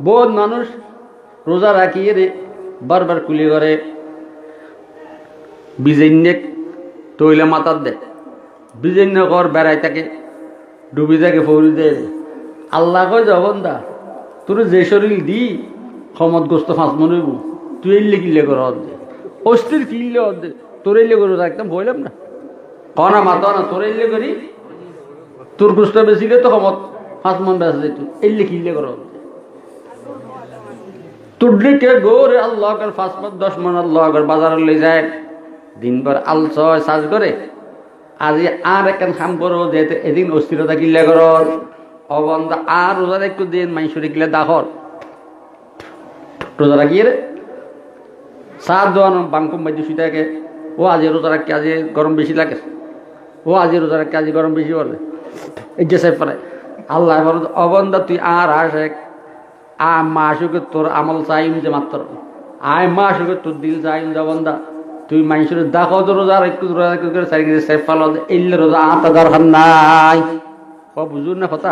বহুত মানুষ রোজা রাখিয়ে বারবার কুলি করে। বিজৈন্যক তৈলে মাতার দে। বিজৈন্য কর বেড়াই থাকে, ডুবি থাকে, ফৌরি দে আল্লাহ কয় যখন দা, তোর যে শরীর দি ক্ষমত গোস্ত ফাঁস মনেব তুই এলে কিলে কর দে? অস্থির কিনলে দে? তোর এলে করে একদম বললাম না? কনা মাতা, না, তোর এলে করি। তোর গোস্ত বেশিলে তো ক্ষমত, ফাঁস মন বেসা যেত। এলে কিনলে কর তুডলি কে গোরে আল্লাহ কর পাঁচ মন দশ মন আল্লাহ কর বাজারে লই যায়। দিনভর আল ছয় সাজ করে। আজি আর একখান খাম করো যেতে এদিন অস্থিরতা কিনলে কর অবন্ধ আর রোজার একটু দিন মাইসুরি কিলে দাখর রোজা রাখিয়ে রে। সাত দোয়ানো বাংকুম বাইদ্য শুই থাকে। ও আজি রোজা রাখি আজি গরম বেশি লাগে। ও আজি রোজা রাখি আজি গরম বেশি বলে এই যে সাহেব পারে আল্লাহ অবন্ধা তুই আর আসে। আ মাসুকে তোর আমল চাইম যে মাত্র। আয় মাসুকে তোর দিল চাইম যে বন্ধা তুই মানুষের দেখো তো রোজা একটু রোজা করে চারি গেছে সেফ পালো এলে রোজা আতা দরকার নাই। ও, বুঝুন না কথা?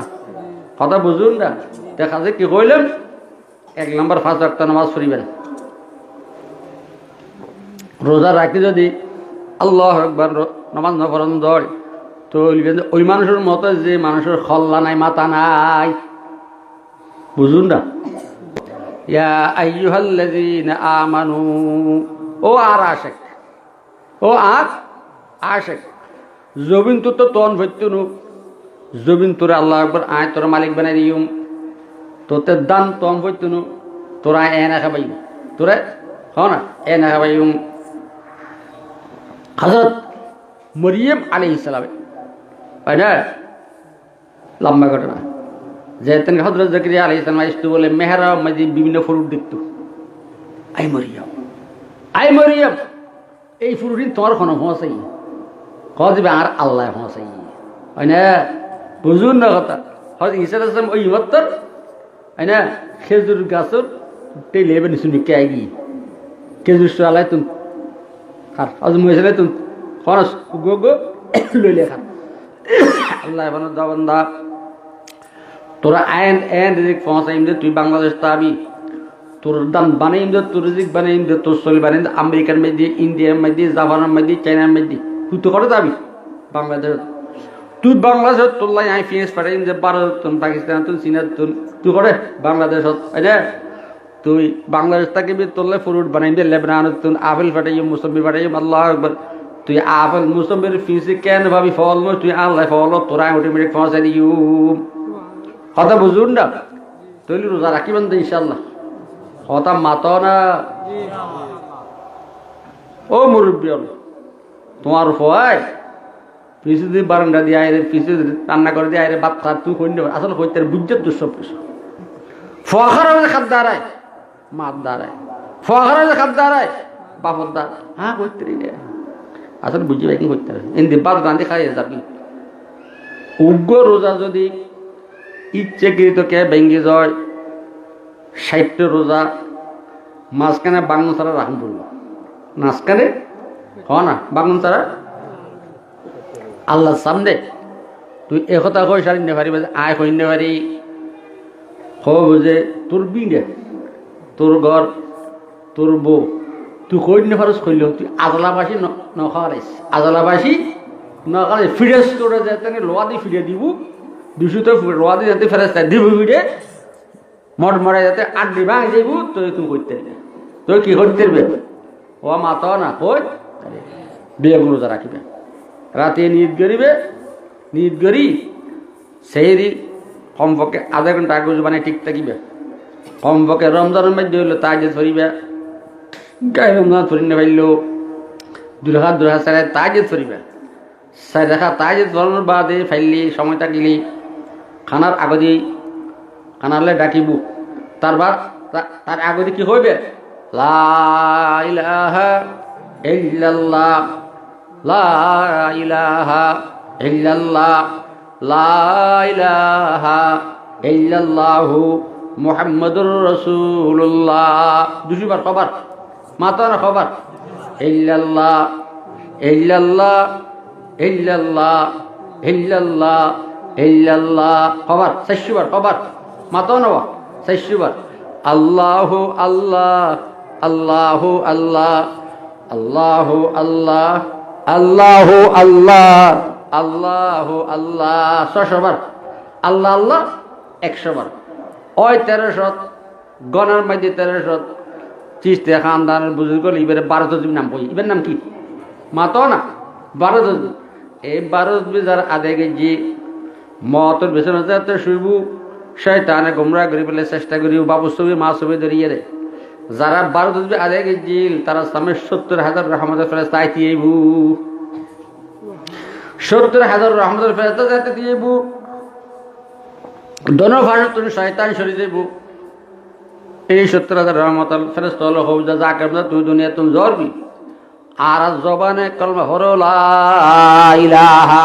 কথা বুঝুন না? দেখা যায় কি কইলেন। এক নম্বর ফার্স্ট একটা নামাজ পড়িবেন। রোজা রাখি যদি আল্লাহ একবার নামাজ না পড়ান দয় তো ওই মানুষের মতো যে মানুষের খল্লা নাই, মাথা নাই। বুঝুন না ইয়া আইয়ুহাল্লাযীনা আমানু, ও আর আশেক, ও আর আশেক, জবিন তো তো তন ভৈত্যনু জবিন তোরে আল্লাহ একবার আয় তোর মালিক বানাই দিউম তোতে দান তন ভৈত্যনু তোরা এ না খাবাই তোরে হ না এ না খাবাইম। হজরত মরিয়ম আলী ইসলামে তাই না? লম্বা ঘটনা। যে তেন হজরত জকরিয়া আলী ইসলাম আসতো বলে মেহরা মাঝে বিভিন্ন ফুরুট দেখত। আই মরিয়ম আই মরিয়ম, এই ফুরুটিন তোমার কোনো হসাই ক দিবে আর আল্লাহ হসাই হয় না? বুঝুন না কথা। হয়তো ঈশার আসলাম ওই ইমত্তর হয় না? খেজুর গাছর টেলে এবার শুনি কে আগি খেজুর আলাই তুমি খার, আজ মহিলা তুমি খরচ, গো গো, লইলে খার। আল্লাহ বানো দাবন্দা তোরা আইন এন রিজিক পৌঁছাইম দে তুই বাংলাদেশ তাবি। তোর দাম বানাইম দে তোর রিজিক বানাইম দে তোর শরীর বানাইম দে আমেরিকার মধ্যে ইন্ডিয়ার মধ্যে জাপানের মধ্যে চাইনার মধ্যে তুই তো করে যাবি? বাংলাদেশ তুই বাংলাদেশত তোর লাই আই ফিনিস পাঠাইম যে ভারত তুন পাকিস্তান তুন চীনা তুন তুই করে বাংলাদেশত আরে তুই বাংলাদেশ থাকিবি তোরলে ফ্রুট বানাইম দে লেবনানত তুন আপেল পাঠাইম মুসম্বি পাঠাইম আল্লাহ একবার তুই আপেল, মুসম্বির ফিসি কেন ভাবি ফল, তুই আল্লাহ ফল, তোরা অটোমেটিক পৌঁছাই দিউম কথা বুঝুন না? তৈলি রোজা রাখিবেন তো ইনশাল্লাহ কথা মাত না? ও মুরব্বী তোমার ফয়? পিছু দিয়ে বারান্দা দিয়ে আয় রে পিছু রান্না করে দিয়ে আয় রে বাপ খার তুই কইন আসলে কইতে বুঝতে তুই সব কিছু। ফখার হলে খাদ দাঁড়ায় মাত দাঁড়ায়। ফখার হলে খাদ দাঁড়ায় বাপর দাঁড় হ্যাঁ কইতে রে। আসলে বুঝি ভাই কি করতে হবে এমনি বাদ গান্ধী খাই যাবি। উগ্র রোজা যদি ইচ্ছেকৃত কে ভেঙ্গে যায়, ষাটটা রোজা, মাঝখানে বাংলা ছাড়া রাখুন পড়ল মাঝখানে? হ না বাংলা ছাড়া আল্লাহ সামনে? তুই একথা কই সারি নে পারি আয় কই নে পারি হ বুঝে, তোর বিড়ে তোর ঘর, তোর বউ, তুই কই নে পারস কইল? তুই আজলাবাসী নখারাইস আজলাবাসী নখারাইস ফিরেস করে যেতে লোয়া দিয়ে ফিরে দিব। দুশোতে রোয়া দিয়ে যাতে ফেরাস দিব ফিরে মট মরে যাতে আট দিবা যাইব তুই তুমি করতে তুই কি করতে ও মাত না কই? বিয়ে রোজা রাখিবে। রাতে নিয়ত করিবে নিয়ত করি সেই কমপক্ষে আধা ঘণ্টা আগে মানে ঠিক থাকিবে। কমপক্ষে রমজানের মধ্যে হইল তাজে ধরিবে। গায়ে রমজান ধরি না পাইলো দুর্হা দুর্হা সারে তাজে ধরিবে। সাই দেখা তাজে ধরানোর বাদে ফাইলি, সময় থাকলি খানার আগদি খানারলে ডাকিব। তার বাদ তার আগদি কি হইবে? লা ইলাহা ইল্লাল্লাহ, লা ইলাহা ইল্লাল্লাহ, লা ইলাহা ইল্লাল্লাহু মুহাম্মাদুর রাসূলুল্লাহ। দুশোবার খবর মাতার খবর ইল্লাল্লাহ ইল্লাল্লাহ ইল্লাল্লাহ ইল্লাল্লাহ। ইল্লাল্লাহ খবর চারশোবার খবর মাতাও নেওয়া চারশোবার। আল্লাহ আল্লাহ আল্লাহ আল্লাহ আল্লাহ আল্লাহ আল্লাহ আল্লাহ আল্লাহ আল্লাহ ছশোবার আল্লাহ আল্লাহ একশো বার ওই তেরোশত গণার মাঝে তেরোশত, চিস্তে খানদানের বুজুর্গ ইবারে বারো তজবি নাম কই? ইবের নাম কি? মাতো না বারো তজবি এই বারো তজবি যার আদে গেছি মতর বেসন যাতে শুইব। শয়তানে গুমরা করি পেলে চেষ্টা করি, বাবু ছবি, মা ছবি ধরিয়ে দেয় যারা বারো তজবি আদে গেছিল, তারা সামনে সত্তর হাজার রহমতের ফেলে চাইতে এবু সত্তর হাজার রহমতের ফেরত যাতে দিয়ে বু দোনো ভাষা তুমি শয়তান সরি দেবু। এই সত্তর হাজার রহমত ফেরত হলো হৌ যা করবে তুই দুনিয়া তুমি জরবি আর জবানে কলমা হরো লা ইলাহা